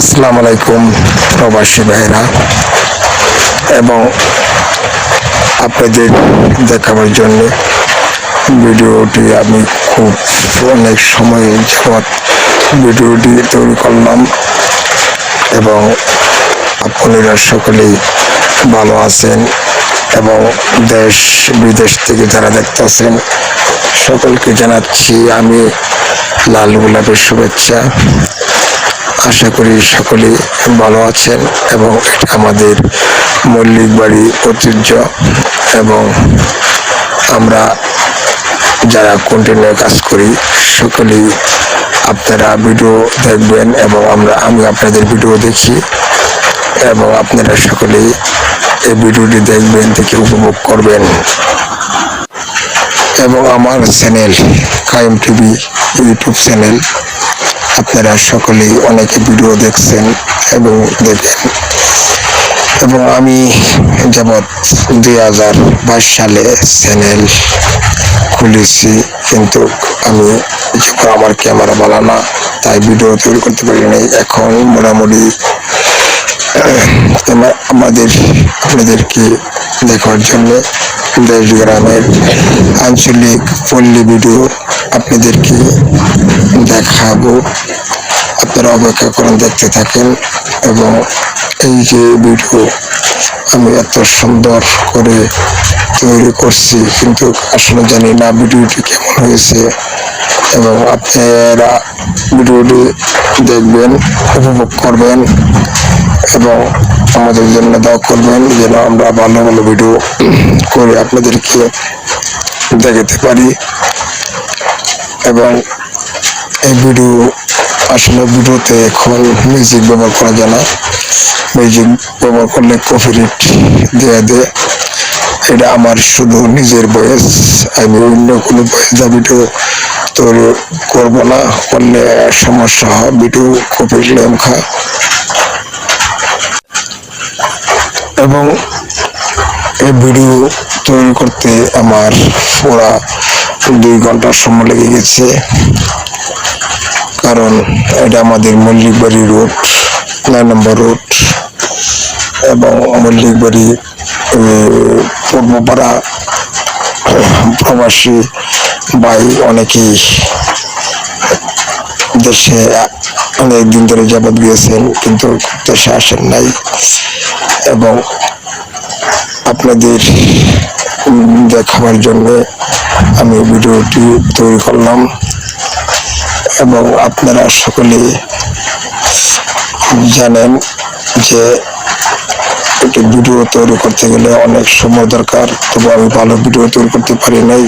আসসালামু আলাইকুম প্রবাসী ভাইরা। এবং আপনাদের দেখাবার জন্য ভিডিওটি আমি খুব অনেক সময় যাবৎ ভিডিওটি তৈরি করলাম এবং আপনারা সকলেই ভালো আছেন এবং দেশ বিদেশ থেকে যারা দেখতেছেন সকলকে জানাচ্ছি আমি লাল গোলাপের শুভেচ্ছা। আশা করি সকলেই ভালো আছেন এবং এটা আমাদের মল্লিক বাড়ি ঐতিহ্য এবং আমরা যারা কন্টিনিউ কাজ করি, সকলেই আপনারা ভিডিও দেখবেন এবং আমরা, আমি আপনাদের ভিডিও দেখি এবং আপনারা সকলেই এই ভিডিওটি দেখবেন থেকে উপভোগ করবেন। এবং আমার চ্যানেল কায়েম টিভি ইউটিউব চ্যানেল আপনারা সকলেই অনেকে ভিডিও দেখছেন এবং দেখেন। এবং আমি যাবৎ দুই হাজার বাইশ সালে চ্যানেল খুলেছি, কিন্তু আমি যখন আমার ক্যামেরা ভালো না, তাই ভিডিও তৈরি করতে পারিনি এখন মোটামুটি আমাদের, আপনাদেরকে দেখার জন্য দেশ গ্রামের আঞ্চলিক পল্লী ভিডিও আপনাদেরকে দেখাবো। আপনারা অপেক্ষা করেন দেখতে থাকেন এবং এই যে ভিডিও আমি এত সুন্দর করে তৈরি করছি, কিন্তু আসলে জানি না ভিডিওটি কেমন হয়েছে এবং আপনারা ভিডিওটি দেখবেন, উপভোগ করবেন এবং আমাদের জন্য দোয়া করবেন যেন আমরা ভালো ভালো ভিডিও করে আপনাদেরকে দেখাতে পারি এবং এই ভিডিও আসলে ভিডিওতে এখন মিউজিক ব্যবহার করা যায় না। মিউজিক ব্যবহার করলে কপিরাইট দেয়া দেয়। এটা আমার শুধু নিজের বয়স, আমি অন্য কোনো বয়স যা ভিডিও তৈরি করব না, করলে সমস্যা হয় ভিডিও কপি লেম খা এবং এই ভিডিও তৈরি করতে আমার পুরা দুই ঘণ্টার সময় লেগে গেছে। কারণ এটা আমাদের মল্লিক বাড়ি রোড, নয় নম্বর রোড, এবং মল্লিকবাড়ি পূর্বপাড়া প্রবাসী ভাই অনেকেই দেশে অনেক দিন ধরে যাবৎ গিয়েছেন, কিন্তু দেশে আসেন নাই। এবং আপনাদের দেখাবার জন্য আমি ভিডিওটি তৈরি করলাম। এবং আপনারা সকলে জানেন যে একটি ভিডিও তৈরি করতে গেলে অনেক সময় দরকার। তবু আমি ভালো ভিডিও তৈরি করতে পারি নাই।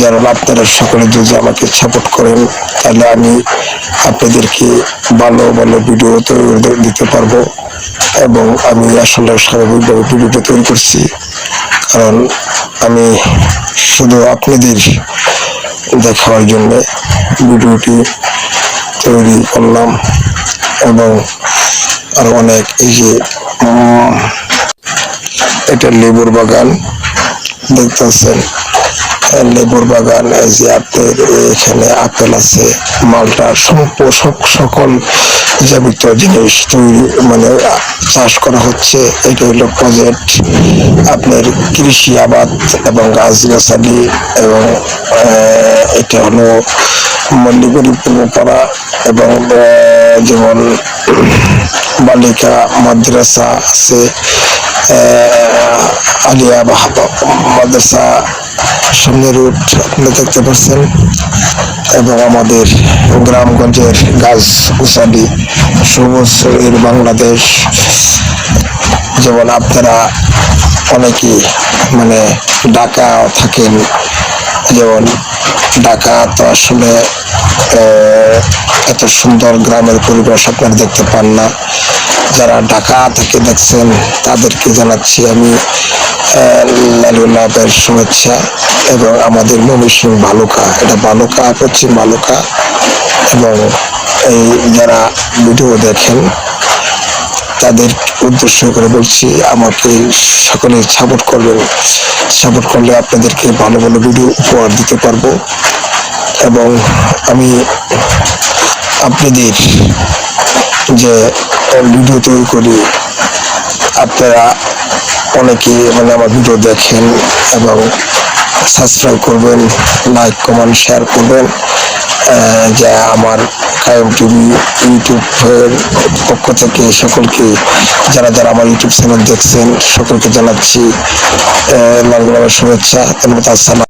যেন আপনারা সকলে যদি আমাকে সাপোর্ট করেন, তাহলে আমি আপনাদেরকে ভালো ভালো ভিডিও তৈরি দিতে পারব। এবং আমি আসলে স্বাভাবিকভাবে ভিডিওটা তৈরি করছি। কারণ আমি শুধু আপনাদের দেখার জন্য ভিডিওটি তৈরি করলাম এবং আরও অনেক এই যে এটা লেবুর বাগান দেখতেছেন। লেবুর বাগান, এই যে আপনার এখানে আপেল আছে, মালটা সক- সকল যাবতীয় জিনিস তৈরি মানে চাষ করা হচ্ছে। এটা হলো প্রজেক্ট আপনার কৃষি আবাদ এবং গাছগাছালি এবং এটা হলো মল্লিকরি পূর্বপাড়া এবং যেমন বালিকা মাদ্রাসা আছে আলিয়া মাদ্রাসা সামনে রুট আপনারা দেখতে পাচ্ছেন, এবং আমাদের গ্রামগঞ্জের গাছ উসালি সবুজ বাংলাদেশ। যেমন আপনারা অনেকেই মানে ঢাকা থাকেন, যেমন ঢাকা তো আসলে এত সুন্দর গ্রামের পরিবেশ আপনারা দেখতে পান না। যারা ঢাকা থেকে দেখছেন তাদেরকে জানাচ্ছি আমি লালুল্লাহের শুভেচ্ছা এবং আমাদের ময়মনসিংহ ভালুকা এটা ভালুকা পশ্চিম ভালুকা এবং এই যারা ভিডিও দেখেন, তাদের উদ্দেশ্য করে বলছি, আমাকে সকলে সাপোর্ট করবেন। সাপোর্ট করলে আপনাদেরকে ভালো ভালো ভিডিও উপহার দিতে পারব। এবং আমি আপনাদের যে ভিডিও তৈরি করি, আপনারা অনেকে মানে আমার ভিডিও দেখেন এবং সাবস্ক্রাইব করবেন লাইক কমেন্ট শেয়ার করবেন যে আমার কায়ম টিভি ইউটিউবের পক্ষ থেকে সকলকে, যারা যারা আমার ইউটিউব চ্যানেল দেখছেন, সকলকে জানাচ্ছি লাল শুভেচ্ছা, ধন্যবাদ, আসসালাম।